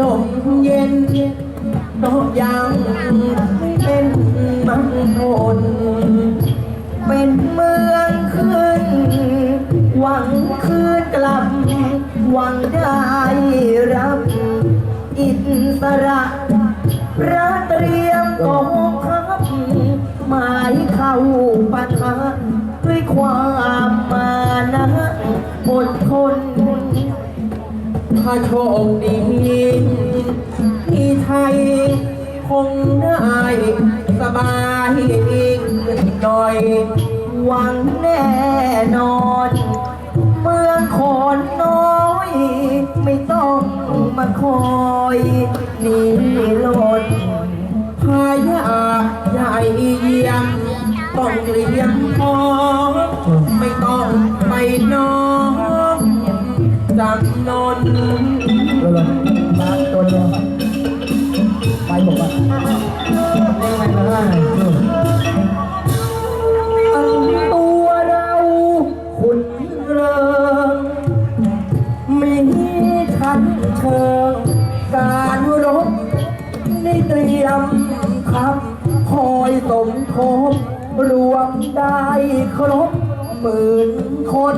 ลมเย็นก็ยังไม่เป็นมันทนเป็นเมืองขึ้น หวังคืนกลับ หวังได้รับ อิสระพระเตรียมกองทัพหมายเข้าปะทะด้วยความมานะอดทน ถ้าโชคดีที่ไทยคงได้สบายอีกหน่อย หวังแน่นอน เมืองขอนน้อย ไม่ต้องมาคอยหนีลนพายาใหญ่เยี่ยมต้องเรียมพอไม่ต้อง ครบหมื่นคน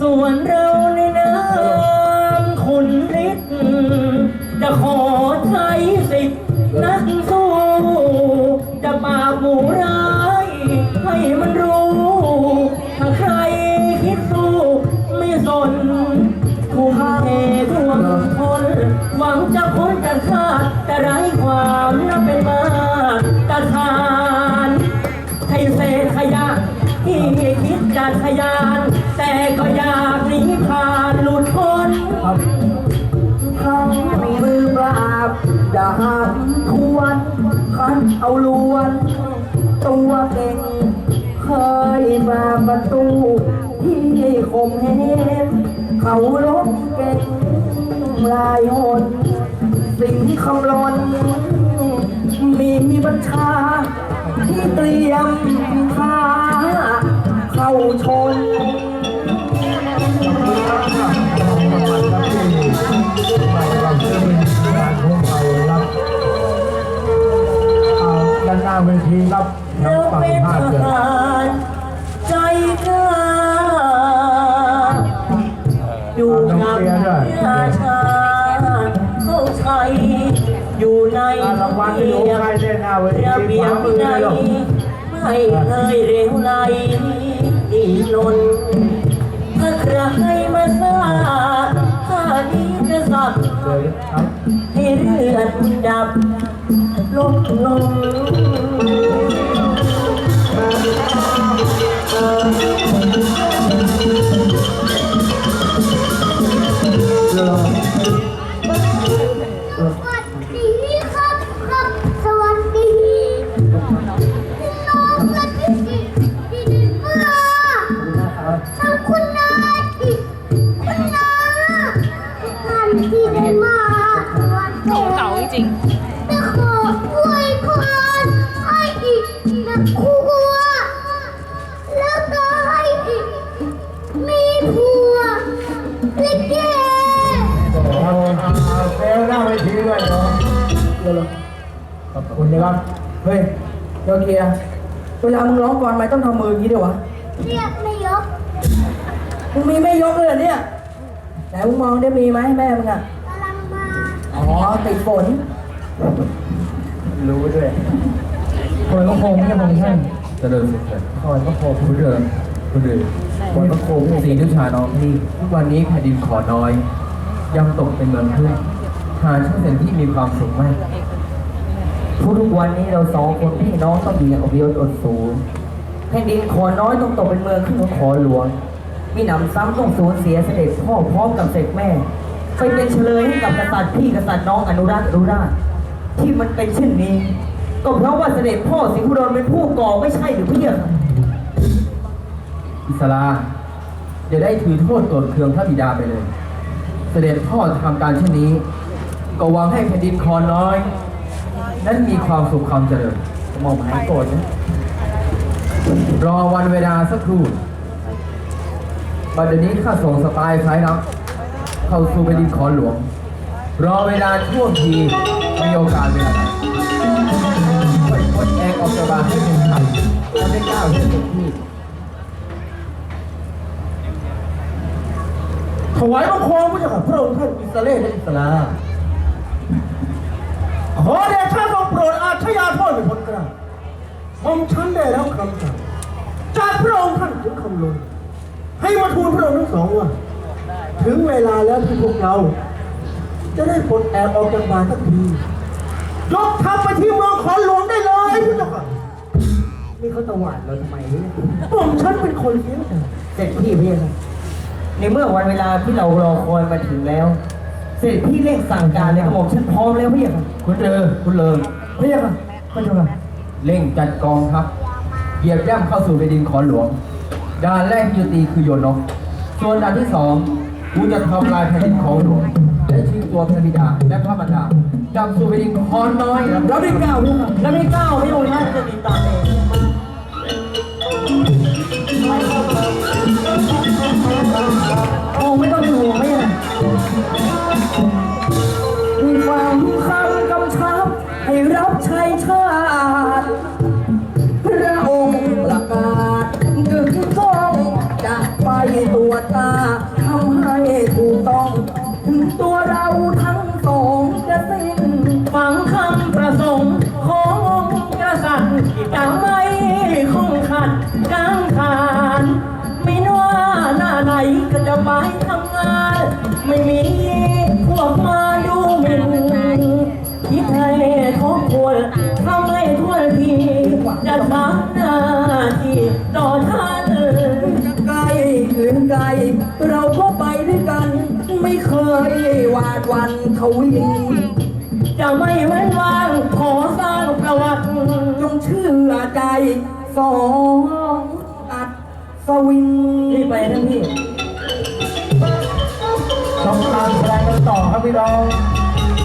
ส่วนเราในน้ำขุนฤทธิ์จะขอใช้สิทธิ์นักสู้จะปราบหมู่ร้าย ให้มันรู้ ถ้าใครคิดสู้ไม่สนทุ่มเทท่วมทนหวังจะพ้นจากชาติแต่ไร้ความนับเป็น จะทะยาน แต่ก็อยากหนีผ่านหลุดพ้นทั้งมือปราบดาบทวนขันเอาลวน ตัวเก่ง เคยมาประตูที่คมเหงเขารบเก่งลายหนสิ่งที่คำลนมีบัญชาที่เตรียมานหน้าเวทีครับทางเราฝั่งเป็นภาทคเกิดหารใจกล้าอยู่กับราชาเข้าชัยอยู่ในรางวัลที่อยู่ใกล้ด้านหน้าเวทีระเบียบมืวิอนัเลยยหรอไม่เคยเร็วไหลอีนนถ้าใครมาซาข้านี้จะสับเดี๋ยวครับให้เลือดดับลดลง เดี๋ยวสวัสดีครับครับสวัสดีพี่น้องและพี่ที่ดีเมื่อทำคุณนาที่คุณนาท่านที่ได้มาก่าจริง เดี๋ยวเลยขอบคุณนะครับ เฮ้ยโยเกียร์เวลามึงร้องก่อนไหมต้องทำมืออย่างนี้ด้วยวะ เรียกไม่ยกมึงมีไม่ยกเลยเหรอเนี่ยไหนมึงมองได้มีไหมแม่มึงอะ กำลังมาอ๋อติดฝน รู้ด้วยคอยก็โคมเนี่ยผมท่านเจริญสุขเถิดคอยก็โคมผู้เดินผู้เดินคอยก็โคมสีนุชาน้องพี่ทุกวันนี้แผ่นดินขอน้อย ยังตกเป็นเมืองขึ้น หาช่างเสนที่มีความสุขมากทุกๆวันนี้เราสองคนพี่น้องต้องอยู่อย่างอบยศอดสูงแผ่นดินขอน้อยต้องตกเป็นเมืองขึ้นของขอหลวง มีหนำซ้ำต้องสูญเสียเสด็จพ่อพร้อมกับเสด็จแม่ ไปเป็นเฉลยให้กับกษัตริย์พี่กษัตริย์น้องอนุรักษ์อนุราชที่มันเป็นเช่นนี้ ก็เพราะว่าเสด็จพ่อสิงห์ดลเป็นผู้ก่อไม่ใช่หรือเพี่อะค่ะอิสลาอย่าได้ถือโทษโกรธเคืองพระบิดาไปเลย เสด็จพ่อทำการเช่นนี้ ก็หวังให้แผ่นดินคอน้อย นั้นมีความสุขความเจริญมองหายโกรธนะรอวันเวลาสักครู่บัดนี้ข้าส่งสปายสายลับเข้าสู่แผ่นดินคอนหลวง รอเวลาช่วงทีมีโอกาสเวลาไหนค่อยกดแอกออกจากบ้านให้เป็นไทยและได้ก้าวขึ้นสู่ที่ถวายบังคมพระเจ้าค่ะพระองค์ท่านอิสราเอลและอิสลา ขอเดชะทรงโปรดอาชญาโทษเป็นคนกลางผมฉันได้รับคำสั่งจากพระองค์ท่านถึงคำลนให้มาทูลพระองค์ทั้งสองว่าถึงเวลาแล้วที่พวกเรา จะได้ปลดแอกออกจากบ้านสักทียกทัพไปที่เมืองขอนหลวงได้เลยพระเจ้าค่ะนี่เขาตวาดเราทำไมเนี่ยผมฉันเป็นคนเสียใจเสร็จพี่พี่ครับในเมื่อวันเวลาที่เรารอคอยมาถึงแล้ว เสร็จพี่เร่งสั่งการเลยครับผมฉันพร้อมแล้วพี่ครับคุณเจอคุณเลิงพี่ครับพระเจ้าค่ะเร่งจัดกองทัพเหยียบย่ำเข้าสู่แผ่นดินขอนหลวงด่านแรกที่จะตีคือโยนกส่วนด่านที่สองกูจะทำลายแผ่นดินของหลวงและชิงตัวพระบิดาและพระบรรดากลับสู่แผ่นดินขอนน้อยเราได้ก้าวพี่ครับเราได้ก้าวพี่องค์ท่านจะติดตา วนทำให้ทั่วทีจะทำหน้าที่ต่อท่านไกลหรือไกลเราก็ไปด้วยกัน ไม่เคยหวาดหวันเขาวินจะไม่เว้นว่างขอสร้างประวัติจงเชื่อใจสองอัดสวินรีบไปนะพี่ต้องการแสดงกันต่อครับพี่น้อง